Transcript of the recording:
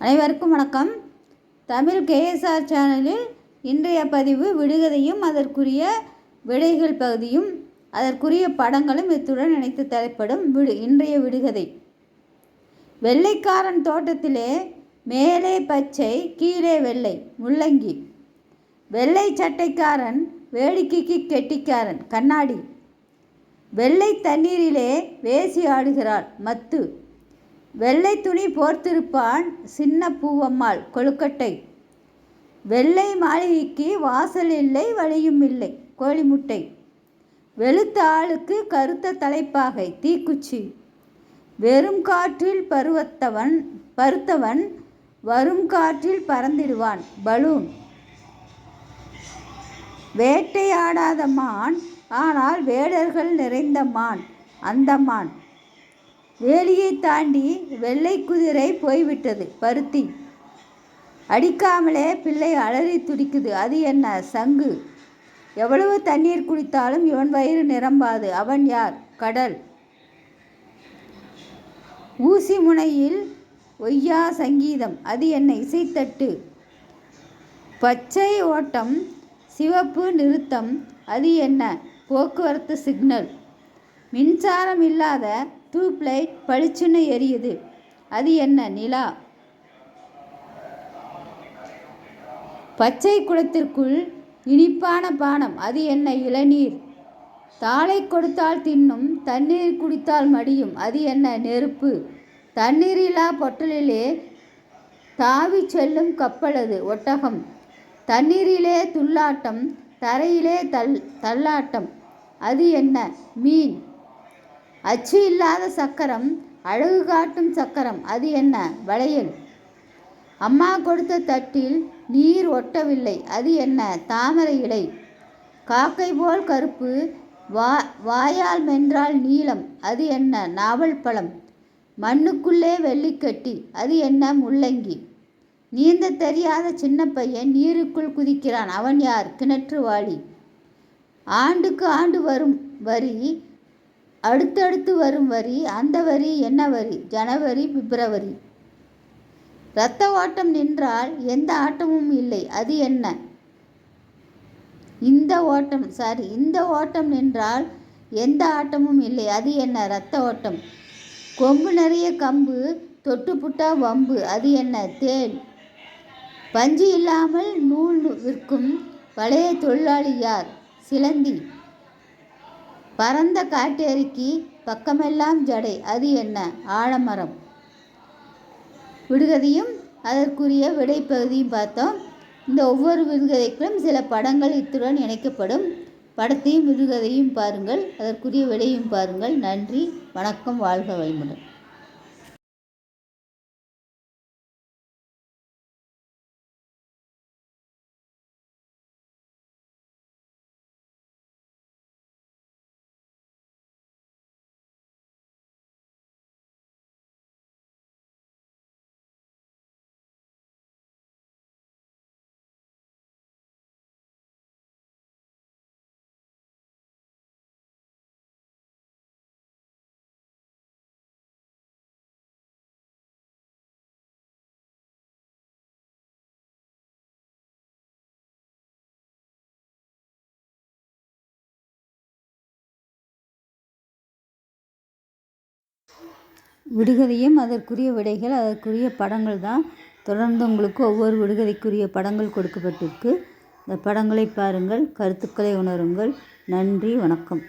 அனைவருக்கும் வணக்கம். தமிழ் கேஎஸ்ஆர் சேனலில் இன்றைய பதிவு விடுகதையும் அதற்குரிய விடைகள் பகுதியும் அதற்குரிய படங்களும் இத்துடன் இணைத்து தலைப்படும் விடு இன்றைய விடுகதை. வெள்ளைக்காரன் தோட்டத்திலே மேலே பச்சை கீழே வெள்ளை முள்ளங்கி. வெள்ளை சட்டைக்காரன் வேடிக்கைக்கு கெட்டிக்காரன் கண்ணாடி. வெள்ளை தண்ணீரிலே வேசி ஆடுகிறாள் மத்து. வெள்ளை துணி போர்த்திருப்பான் சின்ன பூவம்மாள் கொழுக்கட்டை. வெள்ளை மாளிகைக்கு வாசல் இல்லை வழியும் இல்லை கோழிமுட்டை. வெளுத்த ஆளுக்கு கருத்த தலைப்பாகை தீக்குச்சி. வெறும் காற்றில் பருவத்தவன் பருத்தவன் வரும் காற்றில் பறந்திடுவான் பலூன். வேட்டையாடாத மான் ஆனால் வேடர்கள் நிறைந்த மான் அந்த மான் வேலியை தாண்டி வெள்ளை குதிரை போய்விட்டது. பருத்தி. அடிக்காமலே பிள்ளை அலறி துடிக்குது. அது என்ன? சங்கு. எவ்வளவு தண்ணீர் குடித்தாலும் இவன் வயிறு நிரம்பாது. அவன் யார்? கடல். ஊசி முனையில் ஒய்யா சங்கீதம். அது என்ன? இசைத்தட்டு. பச்சை ஓட்டம் சிவப்பு நிறுத்தம். அது என்ன? போக்குவரத்து சிக்னல். மின்சாரம் இல்லாத டியூப்லைட் பளிச்சுன்னு எரியுது. அது என்ன நிலா? பச்சை குளத்திற்குள் இனிப்பான பானம். அது என்ன இளநீர்? தாளை கொடுத்தால் தின்னும் தண்ணீர் குடித்தால் மடியும். அது என்ன நெருப்பு? தண்ணீரில்லா பொட்டலிலே தாவி செல்லும் கப்பலது ஒட்டகம். தண்ணீரிலே துள்ளாட்டம் தரையிலே தள் தள்ளாட்டம். அது என்ன? மீன். அச்சு இல்லாத சக்கரம் அழகு காட்டும் சக்கரம் அது என்ன? வளையல். அம்மா கொடுத்த தட்டில் நீர் ஒட்டவில்லை அது என்ன? தாமரை இலை. காக்கை போல் கருப்பு வா வாயால் மென்றால் நீளம் அது என்ன? நாவல் பழம். மண்ணுக்குள்ளே வெள்ளிக்கட்டி அது என்ன? முள்ளங்கி. நீந்த தெரியாத சின்ன பையன் நீருக்குள் குதிக்கிறான். அவன் யார்? கிணற்று வாளி ஆண்டுக்கு ஆண்டு வரும் வரி அடுத்தடுத்து வரும் வரி அந்த வரி என்ன வரி? ஜனவரி பிப்ரவரி. இரத்த ஓட்டம் நின்றால் எந்த ஆட்டமும் இல்லை. அது என்ன? இந்த ஓட்டம் சாரி இந்த ஓட்டம் நின்றால் எந்த ஆட்டமும் இல்லை. அது என்ன? இரத்த ஓட்டம். கொம்பு நிறைய கம்பு தொட்டு புட்டா வம்பு. அது என்ன? தேள். பஞ்சு இல்லாமல் நூல் விற்கும் பழைய தொழிலாளி யார்? சிலந்தி. பரந்த காட்டேரிக்கு பக்கமெல்லாம் ஜடை. அது என்ன? ஆழமரம் விடுகதையும் அதற்குரிய விடைப்பகுதியும் பார்த்தோம். இந்த ஒவ்வொரு விடுகதைக்கும் சில படங்கள் இத்துடன் இணைக்கப்படும். படத்தையும் விடுகதையும் பாருங்கள். அதற்குரிய விடையும் பாருங்கள். நன்றி. வணக்கம். வாழ்க வளமுடன் விடுகதையும் அதற்குரிய விடைகள் அதற்குரிய படங்கள் தான் தொடர்ந்து உங்களுக்கு ஒவ்வொரு விடுகதைக்குரிய படங்கள் கொடுக்கப்பட்டிருக்கு. இந்த படங்களை பாருங்கள் கருத்துக்களை உணருங்கள். நன்றி வணக்கம்.